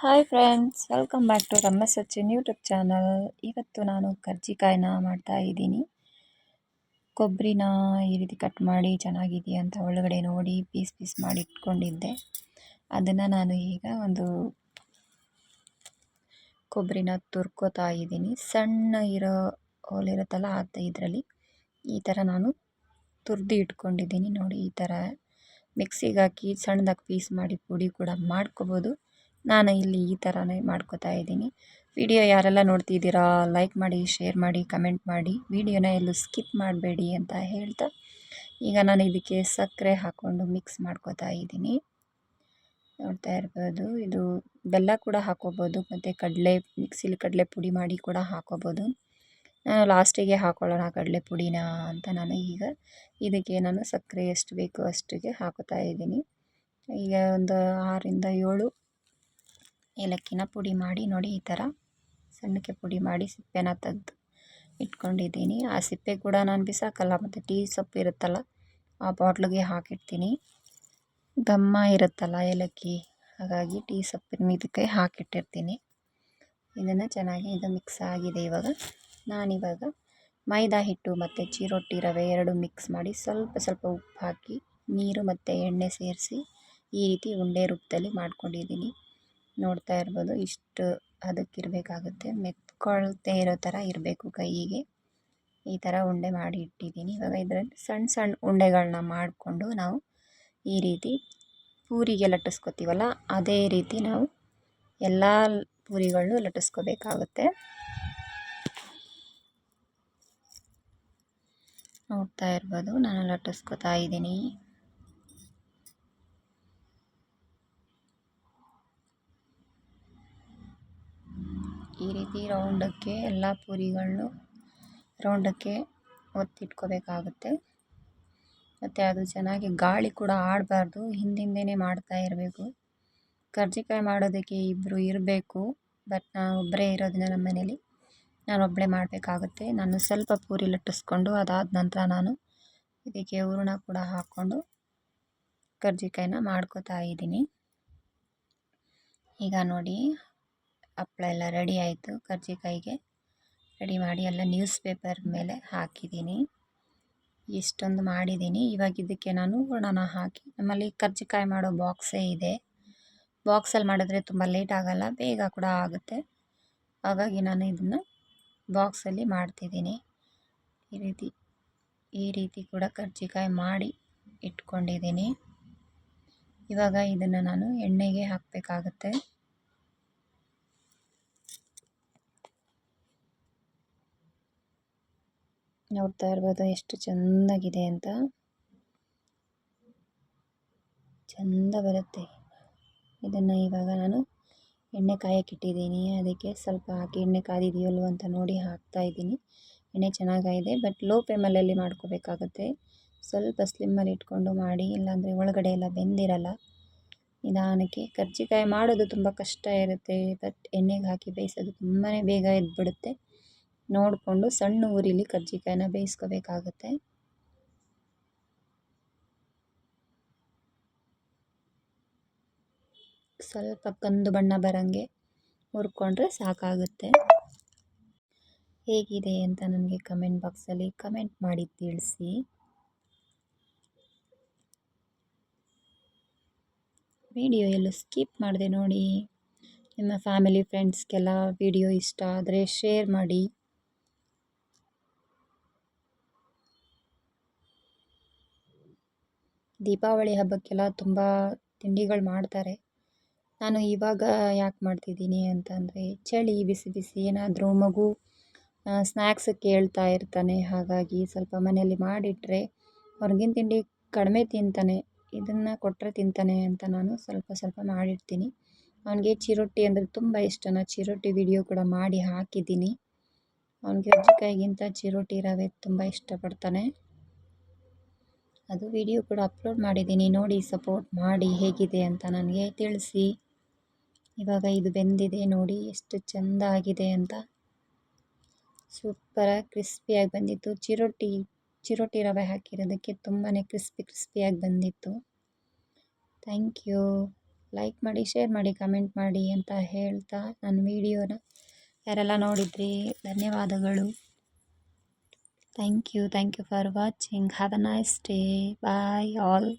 Hi friends welcome back to Ramma Sachin YouTube channel ಇವತ್ತು ನಾನು ಕರ್ಜಿಕಾಯಿನ ಮಾಡ್ತಾ ಇದ್ದೀನಿ. ಕೊಬ್ಬರಿನ ಈ ರೀತಿ ಕಟ್ ಮಾಡಿ ಚೆನ್ನಾಗಿದೆಯಾ ಅಂತ ಒಳಗಡೆ ನೋಡಿ ಪೀಸ್ ಪೀಸ್ ಮಾಡಿ ಇಟ್ಕೊಂಡಿದ್ದೆ. ಅದನ್ನು ನಾನು ಈಗ ಒಂದು ಕೊಬ್ಬರಿನ ತುರ್ಕೋತಾ ಇದ್ದೀನಿ. ಸಣ್ಣ ಇರೋ ಹೋಲಿರುತ್ತಲ್ಲ ಆ ಇದರಲ್ಲಿ ಈ ಥರ ನಾನು ತುರ್ದು ಇಟ್ಕೊಂಡಿದ್ದೀನಿ. ನೋಡಿ ಈ ಥರ ಮಿಕ್ಸಿಗೆ ಹಾಕಿ ಸಣ್ಣದಾಗಿ ಪೀಸ್ ಮಾಡಿ ಪುಡಿ ಕೂಡ ಮಾಡ್ಕೋಬೋದು. ನಾನು ಇಲ್ಲಿ ಈ ಥರನೇ ಮಾಡ್ಕೋತಾ ಇದ್ದೀನಿ. ವಿಡಿಯೋ ಯಾರೆಲ್ಲ ನೋಡ್ತಿದ್ದೀರಾ, ಲೈಕ್ ಮಾಡಿ, ಶೇರ್ ಮಾಡಿ, ಕಮೆಂಟ್ ಮಾಡಿ. ವಿಡಿಯೋನ ಎಲ್ಲೂ ಸ್ಕಿಪ್ ಮಾಡಬೇಡಿ ಅಂತ ಹೇಳ್ತಾ, ಈಗ ನಾನು ಇದಕ್ಕೆ ಸಕ್ಕರೆ ಹಾಕ್ಕೊಂಡು ಮಿಕ್ಸ್ ಮಾಡ್ಕೋತಾ ಇದ್ದೀನಿ. ನೋಡ್ತಾ ಇರ್ಬೋದು, ಇದು ಬೆಲ್ಲ ಕೂಡ ಹಾಕೋಬೋದು ಮತ್ತು ಕಡಲೆ, ಮಿಕ್ಸಿಲಿ ಕಡಲೆ ಪುಡಿ ಮಾಡಿ ಕೂಡ ಹಾಕೋಬೋದು ನಾನು ಲಾಸ್ಟಿಗೆ ಹಾಕೊಳ್ಳೋಣ ಕಡಲೆ ಪುಡಿನ ಅಂತ ನಾನು ಈಗ ಇದಕ್ಕೆ ನಾನು ಸಕ್ಕರೆ ಎಷ್ಟು ಬೇಕು ಅಷ್ಟಿಗೆ ಹಾಕೋತಾ ಇದ್ದೀನಿ. ಈಗ ಒಂದು ಆರರಿಂದ ಏಳು ಏಲಕ್ಕಿನ ಪುಡಿ ಮಾಡಿ, ನೋಡಿ ಈ ಥರ ಸಣ್ಣಕ್ಕೆ ಪುಡಿ ಮಾಡಿ ಸಿಪ್ಪೆನ ತೆಗ್ದು ಇಟ್ಕೊಂಡಿದ್ದೀನಿ. ಆ ಸಿಪ್ಪೆ ಕೂಡ ನಾನು ಬಿಸಾಕಲ್ಲ, ಮತ್ತು ಟೀ ಸೊಪ್ಪು ಇರುತ್ತಲ್ಲ, ಆ ಬಾಟ್ಲಿಗೆ ಹಾಕಿಡ್ತೀನಿ. ಘಮ್ಮ ಇರುತ್ತಲ್ಲ ಏಲಕ್ಕಿ, ಹಾಗಾಗಿ ಟೀ ಸೊಪ್ಪಿನ ಇದಕ್ಕೆ ಹಾಕಿಟ್ಟಿರ್ತೀನಿ. ಇದನ್ನು ಚೆನ್ನಾಗಿ ಇದು ಮಿಕ್ಸ್ ಆಗಿದೆ ಇವಾಗ. ನಾನಿವಾಗ ಮೈದಾ ಹಿಟ್ಟು ಮತ್ತು ಚಿರೋಟಿ ರವೆ ಎರಡು ಮಿಕ್ಸ್ ಮಾಡಿ ಸ್ವಲ್ಪ ಸ್ವಲ್ಪ ಉಪ್ಪು ಹಾಕಿ, ನೀರು ಮತ್ತು ಎಣ್ಣೆ ಸೇರಿಸಿ ಈ ರೀತಿ ಉಂಡೆ ರೂಪದಲ್ಲಿ ಮಾಡ್ಕೊಂಡಿದ್ದೀನಿ. ನೋಡ್ತಾ ಇರ್ಬೋದು. ಇಷ್ಟು ಅದಕ್ಕಿರಬೇಕಾಗುತ್ತೆ ಮೆತ್ಕೊಳ್ತೇ ಇರೋ ಥರ ಇರಬೇಕು ಕೈಯಿಗೆ ಈ ಥರ ಉಂಡೆ ಮಾಡಿ ಇಟ್ಟಿದ್ದೀನಿ. ಇವಾಗ ಇದರಲ್ಲಿ ಸಣ್ಣ ಸಣ್ಣ ಉಂಡೆಗಳನ್ನ ಮಾಡಿಕೊಂಡು ನಾವು ಈ ರೀತಿ ಪೂರಿಗೆ ಲಟ್ಟಿಸ್ಕೊತೀವಲ್ಲ, ಅದೇ ರೀತಿ ನಾವು ಎಲ್ಲ ಪೂರಿಗಳನ್ನು ಲಟ್ಟಿಸ್ಕೋಬೇಕಾಗುತ್ತೆ. ನೋಡ್ತಾ ಇರ್ಬೋದು. ನಾನು ಲಟ್ಟಿಸ್ಕೊತಾ ಇದ್ದೀನಿ ಈ ರೀತಿ ರೌಂಡಕ್ಕೆ ಎಲ್ಲ ಪೂರಿಗಳನ್ನು ರೌಂಡಕ್ಕೆ ಒತ್ತಿಟ್ಕೋಬೇಕಾಗುತ್ತೆ. ಮತ್ತು ಅದು ಚೆನ್ನಾಗಿ ಗಾಳಿ ಕೂಡ ಆಡಬಾರ್ದು, ಹಿಂದಿಂದನೇ ಮಾಡ್ತಾ ಇರಬೇಕು. ಕರ್ಜಿಕಾಯಿ ಮಾಡೋದಕ್ಕೆ ಇಬ್ಬರು ಇರಬೇಕು, ಬಟ್ ನಾನು ಒಬ್ಬರೇ ಇರೋದನ್ನ ನಮ್ಮ ಮನೇಲಿ ನಾನು ಒಬ್ಬಳೇ ಮಾಡಬೇಕಾಗುತ್ತೆ. ನಾನು ಸ್ವಲ್ಪ ಪೂರಿ ಲಟ್ಟಿಸ್ಕೊಂಡು ಅದಾದ ನಂತರ ನಾನು ಇದಕ್ಕೆ ಹೂರಣ ಕೂಡ ಹಾಕ್ಕೊಂಡು ಕರ್ಜಿಕಾಯಿನ ಮಾಡ್ಕೋತಾ ಇದ್ದೀನಿ. ಈಗ ನೋಡಿ ಹಪ್ಳ ಎಲ್ಲ ರೆಡಿ ಆಯಿತು ಕರ್ಜಿಕಾಯಿಗೆ. ರೆಡಿ ಮಾಡಿ ಎಲ್ಲ ನ್ಯೂಸ್ ಪೇಪರ್ ಮೇಲೆ ಹಾಕಿದ್ದೀನಿ. ಇಷ್ಟೊಂದು ಮಾಡಿದ್ದೀನಿ. ಇವಾಗ ಇದಕ್ಕೆ ನಾನು ಹೂರ್ಣನ ಹಾಕಿ, ನಮ್ಮಲ್ಲಿ ಕರ್ಜಿಕಾಯಿ ಮಾಡೋ ಬಾಕ್ಸೇ ಇದೆ. ಬಾಕ್ಸಲ್ಲಿ ಮಾಡಿದ್ರೆ ತುಂಬ ಲೇಟ್ ಆಗೋಲ್ಲ, ಬೇಗ ಕೂಡ ಆಗುತ್ತೆ. ಹಾಗಾಗಿ ನಾನು ಇದನ್ನು ಬಾಕ್ಸಲ್ಲಿ ಮಾಡ್ತಿದ್ದೀನಿ. ಈ ರೀತಿ ಈ ರೀತಿ ಕೂಡ ಕರ್ಜಿಕಾಯಿ ಮಾಡಿ ಇಟ್ಕೊಂಡಿದ್ದೀನಿ. ಇವಾಗ ಇದನ್ನು ನಾನು ಎಣ್ಣೆಗೆ ಹಾಕಬೇಕಾಗತ್ತೆ. ನೋಡ್ತಾ ಇರ್ಬೋದು ಎಷ್ಟು ಚೆಂದಾಗಿದೆ ಅಂತ. ಚೆಂದ ಬರುತ್ತೆ. ಇದನ್ನು ಇವಾಗ ನಾನು ಎಣ್ಣೆ ಕಾಯಕ್ಕೆ ಇಟ್ಟಿದ್ದೀನಿ. ಅದಕ್ಕೆ ಸ್ವಲ್ಪ ಹಾಕಿ ಎಣ್ಣೆ ಕಾದಿದೆಯಲ್ವ ಅಂತ ನೋಡಿ ಹಾಕ್ತಾ ಇದ್ದೀನಿ. ಎಣ್ಣೆ ಚೆನ್ನಾಗಿದೆ ಬಟ್ ಲೋ ಫ್ಲೇಮಲ್ಲಿ ಮಾಡ್ಕೋಬೇಕಾಗುತ್ತೆ. ಸ್ವಲ್ಪ ಸ್ಲಿಮ್ಮಲ್ಲಿ ಇಟ್ಕೊಂಡು ಮಾಡಿ, ಇಲ್ಲಾಂದರೆ ಒಳಗಡೆ ಎಲ್ಲ ಬೆಂದಿರಲ್ಲ. ನಿಧಾನಕ್ಕೆ ಕರ್ಜಿಕಾಯಿ ಮಾಡೋದು ತುಂಬ ಕಷ್ಟ ಇರುತ್ತೆ ಬಟ್ ಎಣ್ಣೆಗೆ ಹಾಕಿ ಬೇಯಿಸೋದು ತುಂಬಾ ಬೇಗ ಎದ್ಬಿಡುತ್ತೆ. ನೋಡಿಕೊಂಡು ಸಣ್ಣ ಉರಿಲಿ ಕರ್ಜಿಕಾಯನ್ನ ಬೇಯಿಸ್ಕೋಬೇಕಾಗತ್ತೆ. ಸ್ವಲ್ಪ ಕಂದು ಬಣ್ಣ ಬರಂಗೆ ಹುರ್ಕೊಂಡ್ರೆ ಸಾಕಾಗುತ್ತೆ. ಹೇಗಿದೆ ಅಂತ ನನಗೆ ಕಮೆಂಟ್ ಬಾಕ್ಸಲ್ಲಿ ಕಮೆಂಟ್ ಮಾಡಿ ತಿಳಿಸಿ. ವಿಡಿಯೋ ಎಲ್ಲೂ ಸ್ಕಿಪ್ ಮಾಡಿದೆ ನೋಡಿ. ನಿಮ್ಮ ಫ್ಯಾಮಿಲಿ, ಫ್ರೆಂಡ್ಸ್ಗೆಲ್ಲ ವಿಡಿಯೋ ಇಷ್ಟ ಆದರೆ ಶೇರ್ ಮಾಡಿ. ದೀಪಾವಳಿ ಹಬ್ಬಕ್ಕೆಲ್ಲ ತುಂಬ ತಿಂಡಿಗಳು ಮಾಡ್ತಾರೆ. ನಾನು ಇವಾಗ ಯಾಕೆ ಮಾಡ್ತಿದ್ದೀನಿ ಅಂತಂದರೆ, ಚಳಿ ಬಿಸಿ ಬಿಸಿ ಏನಾದರೂ ಮಗು ಸ್ನ್ಯಾಕ್ಸ್ ಕೇಳ್ತಾ ಇರ್ತಾನೆ. ಹಾಗಾಗಿ ಸ್ವಲ್ಪ ಮನೆಯಲ್ಲಿ ಮಾಡಿಟ್ಟರೆ ಹೊರಗಿನ ತಿಂಡಿ ಕಡಿಮೆ ತಿಂತಾನೆ. ಇದನ್ನು ಕೊಟ್ಟರೆ ತಿಂತಾನೆ ಅಂತ ನಾನು ಸ್ವಲ್ಪ ಸ್ವಲ್ಪ ಮಾಡಿರ್ತೀನಿ ಅವನಿಗೆ ಚಿರೋಟಿ ಅಂದರೆ ತುಂಬ ಇಷ್ಟ. ನಾನು ಚಿರೋಟಿ ವಿಡಿಯೋ ಕೂಡ ಮಾಡಿ ಹಾಕಿದ್ದೀನಿ. ಅವನಿಗೆ ಕೈಗಿಂತ ಚಿರೋಟಿ ರವೆ ತುಂಬ ಇಷ್ಟಪಡ್ತಾನೆ. ಅದು ವಿಡಿಯೋ ಕೂಡ ಅಪ್ಲೋಡ್ ಮಾಡಿದ್ದೀನಿ. ನೋಡಿ ಸಪೋರ್ಟ್ ಮಾಡಿ ಹೇಗಿದೆ ಅಂತ ನನಗೆ ತಿಳಿಸಿ. ಇವಾಗ ಇದು ಬೆಂದಿದೆ. ನೋಡಿ, ಎಷ್ಟು ಚೆಂದ ಆಗಿದೆ ಅಂತ. ಸೂಪರಾಗಿ ಕ್ರಿಸ್ಪಿಯಾಗಿ ಬಂದಿತ್ತು. ಚಿರೋಟಿ ಚಿರೋಟಿ ರವೆ ಹಾಕಿರೋದಕ್ಕೆ ತುಂಬಾ ಕ್ರಿಸ್ಪಿ ಕ್ರಿಸ್ಪಿಯಾಗಿ ಬಂದಿತ್ತು. ಥ್ಯಾಂಕ್ ಯು ಲೈಕ್ ಮಾಡಿ ಶೇರ್ ಮಾಡಿ ಕಮೆಂಟ್ ಮಾಡಿ ಅಂತ ಹೇಳ್ತಾ ನನ್ನ ವಿಡಿಯೋನ ಯಾರೆಲ್ಲ ನೋಡಿದ್ರಿ, ಧನ್ಯವಾದಗಳು. Thank you. Thank you for watching. Have a nice day. Bye, all.